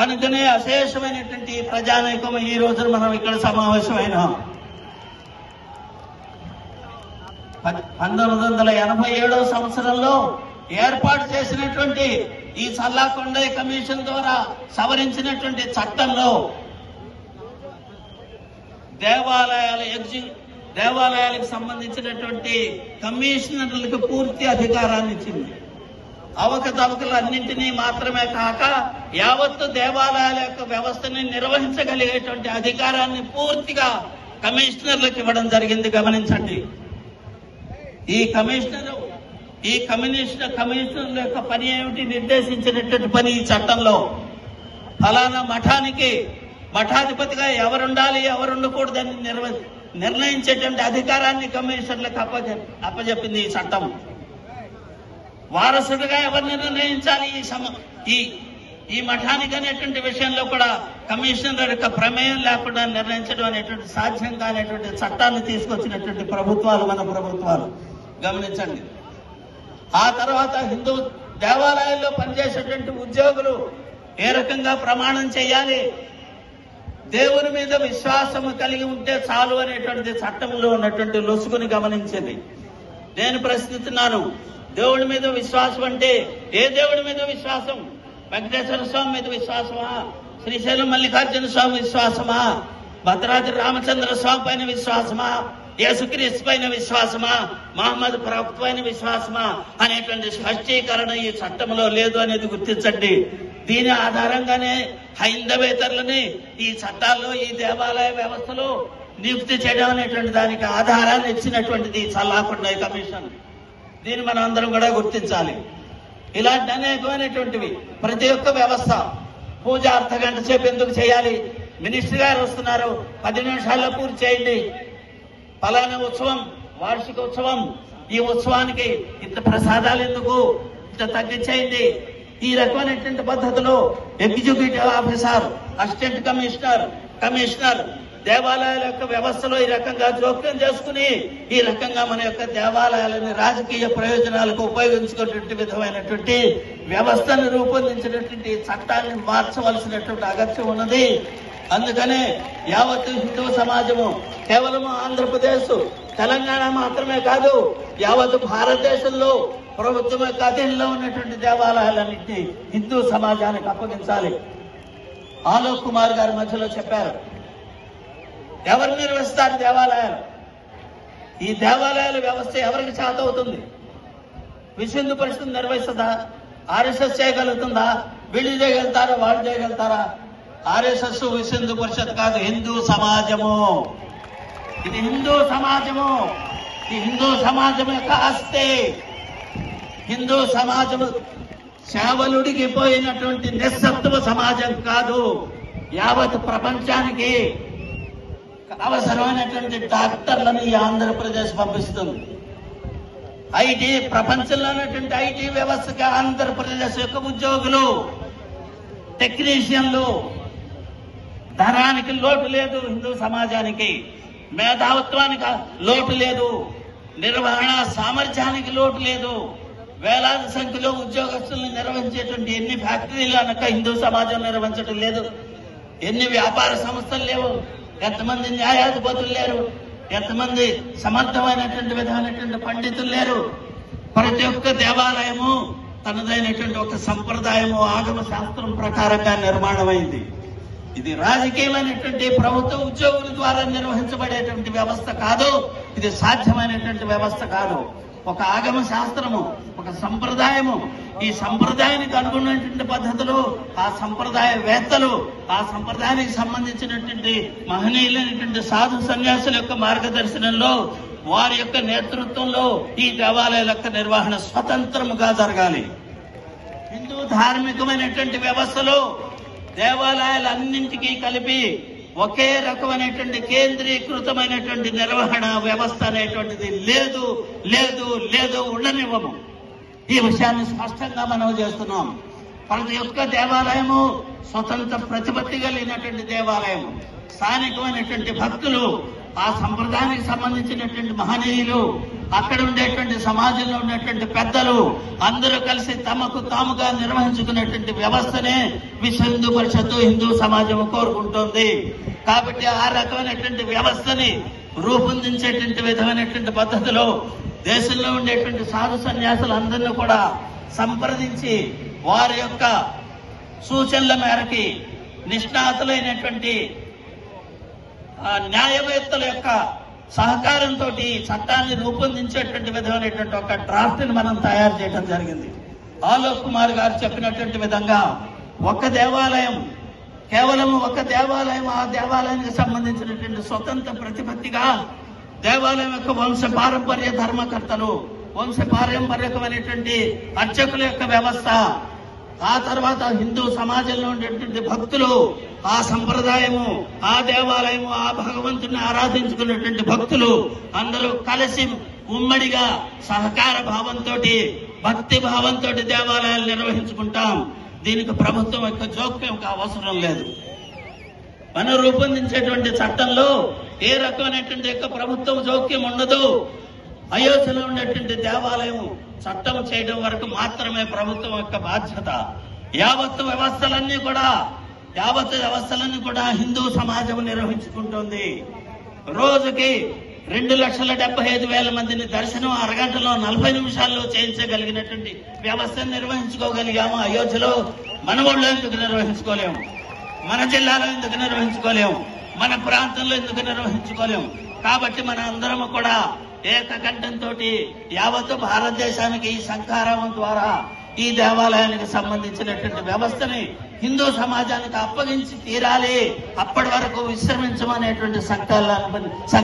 కనుకనే అశేషమైనటువంటి ప్రజానైకం ఈ రోజున మనం ఇక్కడ సమావేశమైనాం. ప- పంతొమ్మిది వందల ఎనభై ఏడో సంవత్సరంలో ఏర్పాటు చేసినటువంటి ఈ సల్లాకొండ కమిషన్ ద్వారా సవరించినటువంటి చట్టంలో దేవాలయాల ఎగ్జి దేవాలయాలకు సంబంధించినటువంటి కమిషనర్లకు పూర్తి అధికారాన్ని ఇచ్చింది అవకతవకలు అన్నింటినీ మాత్రమే కాక యావత్తు దేవాలయాల యొక్క వ్యవస్థని నిర్వహించగలిగేటువంటి అధికారాన్ని పూర్తిగా కమిషనర్లకు ఇవ్వడం జరిగింది. గమనించండి. ఈ కమిషనర్ ఈ కమిషనర్ కమిషనర్ల యొక్క పని ఏమిటి నిర్దేశించినటువంటి పని ఈ చట్టంలో? ఫలానా మఠానికి మఠాధిపతిగా ఎవరుండాలి ఎవరు ఉండకూడదని నిర్వ నిర్ణయించేటువంటి అధికారాన్ని కమిషనర్లకు అప్పచె- అప్పజెప్పింది ఈ చట్టం. వారసుడిగా ఎవరిని నిర్ణయించాలి? ఈ సమ ఈ ఈ మఠానికి అనేటువంటి విషయంలో కూడా కమిషనర్ యొక్క ప్రమేయం లేకుండా నిర్ణయించడం అనేటువంటి సాధ్యం కానిటువంటి చట్టాన్ని తీసుకొచ్చినటువంటి ప్రభుత్వాలు మన ప్రభుత్వాలు. గమనించండి. ఆ తర్వాత హిందూ దేవాలయాల్లో పనిచేసేటువంటి ఉద్యోగులు ఏ రకంగా ప్రమాణం చేయాలి? దేవుని మీద విశ్వాసము కలిగి ఉంటే చాలు అనేటువంటిది చట్టంలో ఉన్నటువంటి లొసుకుని గమనించింది. నేను ప్రశ్నిస్తున్నాను దేవుడి మీద విశ్వాసం అంటే ఏ దేవుడి మీద విశ్వాసం? వెంకటేశ్వర స్వామి మీద విశ్వాసమా? శ్రీశైలం మల్లికార్జున స్వామి విశ్వాసమా? భద్రాద్రి రామచంద్ర స్వామి పైన విశ్వాసమా? యేసుక్రీస్తు పైన విశ్వాసమా? మహమ్మద్ ప్రవక్త పైన విశ్వాసమా? అనేటువంటి స్పష్టీకరణ ఈ చట్టంలో లేదు అనేది గుర్తించండి. దీని ఆధారంగానే హైందవేతరులని ఈ చట్టాల్లో ఈ దేవాలయ వ్యవస్థలో నియుక్తి చేయడం అనేటువంటి దానికి ఆధారాన్ని ఇచ్చినటువంటిది చల్లాకొండ కమిషన్. దీన్ని మనం అందరం కూడా గుర్తించాలి. ఇలాంటి అనేకమైనటువంటివి. ప్రతి ఒక్క వ్యవస్థ. పూజ అర్ధ గంట సేపు ఎందుకు చేయాలి? మినిస్టర్ గారు వస్తున్నారు. పది నిమిషాల్లో పూర్తి చేయండి. పలానా ఉత్సవం వార్షిక ఉత్సవం. ఈ ఉత్సవానికి ఇంత ప్రసాదాలు ఎందుకు? ఇంత తగ్గించేయండి. ఈ రకమైనటువంటి పద్ధతిలో executive officer assistant commissioner commissioner దేవాలయాల యొక్క వ్యవస్థలో ఈ రకంగా జోక్యం చేసుకుని ఈ రకంగా మన యొక్క దేవాలయాలని రాజకీయ ప్రయోజనాలకు ఉపయోగించుకునేటువంటి విధమైనటువంటి వ్యవస్థను రూపొందించినటువంటి చట్టాన్ని మార్చవలసినటువంటి అగత్యం ఉన్నది. అందుకనే యావత్ హిందూ సమాజము కేవలం ఆంధ్రప్రదేశ్ తెలంగాణ మాత్రమే కాదు యావత్ భారతదేశంలో ప్రభుత్వం యొక్క అధీనంలో ఉన్నటువంటి దేవాలయాలన్నింటినీ హిందూ సమాజానికి అప్పగించాలి. ఆలోక్ కుమార్ గారి మధ్యలో చెప్పారు ఎవరు నిర్వహిస్తారు దేవాలయాలు? ఈ దేవాలయాల వ్యవస్థ ఎవరికి చేత అవుతుంది విశ్వందు పరిషత్ నిర్వహిస్తుందా? ఆర్ఎస్ఎస్ చేయగలుగుతుందా? వీళ్ళు చేయగలుగుతారా? వాళ్ళు చేయగలుగుతారా? ఆర్ఎస్ఎస్ విశ్వందు పరిషత్ కాదు హిందూ సమాజము. ఇది హిందూ సమాజము. ఈ హిందూ సమాజం యొక్క ఆస్తి. హిందూ సమాజము సేవలుడికి పోయినటువంటి నిస్సత్వ సమాజం కాదు. యావత్ ప్రపంచానికి అవసరమైనటువంటి డాక్టర్లను ఈ ఆంధ్రప్రదేశ్ పంపిస్తుంది. ఐటీ ప్రపంచంలో ఉన్నటువంటి ఐటీ వ్యవస్థకి ఆంధ్రప్రదేశ్ యొక్క ఉద్యోగులు టెక్నీషియన్లు ధనానికి లోటు లేదు హిందూ సమాజానికి మేధావత్వానికి లోటు లేదు నిర్వహణ సామర్థ్యానికి లోటు లేదు. వేలాది సంఖ్యలో ఉద్యోగస్తులను నిర్వహించేటువంటి ఎన్ని ఫ్యాక్టరీలు అనక హిందూ సమాజం నిర్వహించడం లేదు. ఎన్ని వ్యాపార సంస్థలు లేవు. ఎంతమంది న్యాయాధిపతులు లేరు? ఎంతమంది సమర్థమైనటువంటి విధమైనటువంటి పండితులు లేరు? ప్రతి ఒక్క దేవాలయము తనదైనటువంటి ఒక సంప్రదాయము ఆగమ శాస్త్రం ప్రకారంగా నిర్మాణమైంది. ఇది రాజకీయమైనటువంటి ప్రభుత్వ ఉద్యోగుల ద్వారా నిర్వహించబడేటువంటి వ్యవస్థ కాదు. ఇది సాధ్యమైనటువంటి వ్యవస్థ కాదు. ఒక ఆగమ శాస్త్రము ఒక సంప్రదాయము. ఈ సంప్రదాయానికి అనుగుణమైనటువంటి పద్ధతులు ఆ సంప్రదాయ వేత్తలు ఆ సంప్రదాయానికి సంబంధించినటువంటి మహనీయులైనటువంటి సాధు సన్యాసుల యొక్క మార్గదర్శనంలో వారి యొక్క నేతృత్వంలో ఈ దేవాలయాల యొక్క నిర్వహణ స్వతంత్రముగా జరగాలి. హిందూ ధార్మికమైనటువంటి వ్యవస్థలో దేవాలయాలన్నింటికీ కలిపి ఒకే రకమైనటువంటి కేంద్రీకృతమైనటువంటి నిర్వహణ వ్యవస్థ అనేటువంటిది లేదు లేదు లేదు ఉండనివ్వము. ఈ విషయాన్ని స్పష్టంగా మనం చేస్తున్నాం. ప్రతి ఒక్క దేవాలయము స్వతంత్ర ప్రతిపత్తి కలిగినటువంటి దేవాలయము. స్థానికమైనటువంటి భక్తులు ఆ సంప్రదాయానికి సంబంధించినటువంటి మహనీయులు అక్కడ ఉండేటువంటి సమాజంలో ఉన్నటువంటి పెద్దలు అందరూ కలిసి తమకు తాముగా నిర్వహించుకున్నటువంటి వ్యవస్థనే విశ్వ హిందూ పరిషత్తు హిందూ సమాజం కోరుకుంటోంది. కాబట్టి ఆ రకమైనటువంటి వ్యవస్థని రూపొందించేటువంటి విధమైనటువంటి పద్ధతిలో దేశంలో ఉండేటువంటి సాధు సన్యాసులందరినీ కూడా సంప్రదించి వారి యొక్క సూచనల మేరకి నిష్ణాతులైనటువంటి న్యాయవేత్తల యొక్క సహకారంతో చట్టాన్ని రూపొందించేటువంటి విధమైనటువంటి ఒక డ్రాఫ్ట్ని మనం తయారు చేయడం జరిగింది. ఆలోక్ కుమార్ గారు చెప్పినటువంటి విధంగా ఒక దేవాలయం కేవలం ఒక దేవాలయం ఆ దేవాలయానికి సంబంధించినటువంటి స్వతంత్ర ప్రతిపత్తిగా దేవాలయం యొక్క వంశ పారంపర్య ధర్మకర్తలు వంశ పారంపర్యకమైనటువంటి అర్చకుల యొక్క వ్యవస్థ ఆ తర్వాత హిందూ సమాజంలో ఉండేటువంటి భక్తులు ఆ సంప్రదాయము ఆ దేవాలయము ఆ భగవంతుని ఆరాధించుకున్నటువంటి భక్తులు అందరూ కలిసి ఉమ్మడిగా సహకార భావంతో భక్తి భావంతో దేవాలయాలు నిర్వహించుకుంటాం. దీనికి ప్రభుత్వం యొక్క జోక్యం అవసరం లేదు. మనం రూపొందించేటువంటి చట్టంలో ఏ రకమైనటువంటి యొక్క ప్రభుత్వం జోక్యం ఉండదు. అయోధ్యలో ఉండేటువంటి దేవాలయం చట్టం చేయడం వరకు మాత్రమే ప్రభుత్వం యొక్క బాధ్యత. యావత్ వ్యవస్థలన్నీ కూడా యావత్ వ్యవస్థలను కూడా హిందూ సమాజం నిర్వహించుకుంటుంది. రోజుకి రెండు లక్షల డెబ్బై ఐదు వేల మందిని దర్శనం అరగంటలో నలభై నిమిషాల్లో చేయించగలిగినటువంటి వ్యవస్థను నిర్వహించుకోగలిగాము. అయోధ్యలో మన ఊళ్ళో ఎందుకు నిర్వహించుకోలేము? మన జిల్లాలో ఎందుకు నిర్వహించుకోలేము? మన ప్రాంతంలో ఎందుకు నిర్వహించుకోలేము? కాబట్టి మన అందరం కూడా ఏకకంఠంతో యావత్తు భారతదేశానికి ఈ సంకారం ద్వారా ఈ దేవాలయానికి సంబంధించినటువంటి వ్యవస్థని హిందూ సమాజానికి అప్పగించి తీరాలి. అప్పటి వరకు విశ్రమించమనేటువంటి సంకల్పాన్ని